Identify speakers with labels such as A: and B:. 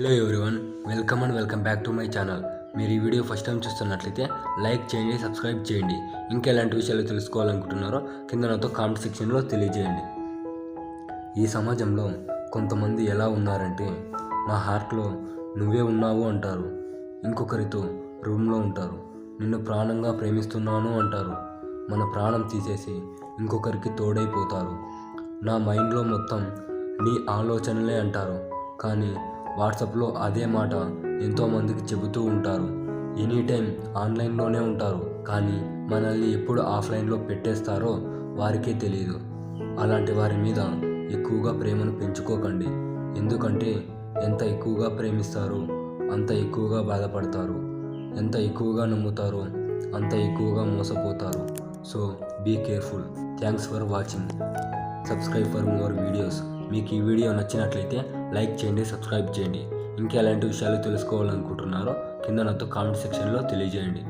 A: Hello everyone welcome and welcome back to my channel మీరు ఈ video first time చూస్తున్నట్లయితే like చేయండి subscribe చేయండి. ఇంకా ఎలాంటి విషయాలు తెలుసుకోవాలనుకుంటున్నారో కింద నాతో కామెంట్ సెక్షన్లో తెలియజేయండి. ఈ సమాజంలో కొంతమంది ఎలా ఉన్నారంటే నా హార్ట్లో నువ్వే ఉన్నావు అంటారు. ఇంకొకరితో రూమ్లో ఉంటారు. నిన్ను ప్రాణంగా ప్రేమిస్తున్నాను అంటారు. మన ప్రాణం తీసేసి ఇంకొకరికి తోడైపోతారు. నా మైండ్లో మొత్తం నీ ఆలోచనలే అంటారు. కానీ వాట్సాప్లో అదే మాట ఎంతోమందికి చెబుతూ ఉంటారు. ఎనీ టైం ఆన్లైన్లోనే ఉంటారు. కానీ మనల్ని ఎప్పుడు ఆఫ్లైన్లో పెట్టేస్తారో వారికే తెలియదు అలాంటి వారి మీద ఎక్కువగా ప్రేమను పెంచుకోకండి. ఎందుకంటే ఎంత ఎక్కువగా ప్రేమిస్తారో అంత ఎక్కువగా బాధపడతారు. ఎంత ఎక్కువగా నమ్ముతారో అంత ఎక్కువగా మోసపోతారు. So be careful. Thanks for watching. Subscribe for more videos. మీకు ఈ వీడియో నచ్చినట్లయితే లైక్ చేయండి సబ్స్క్రైబ్ చేయండి. ఇంకా ఎలాంటి విషయాలు తెలుసుకోవాలనుకుంటున్నారో కింద నాతో కామెంట్ సెక్షన్లో తెలియజేయండి.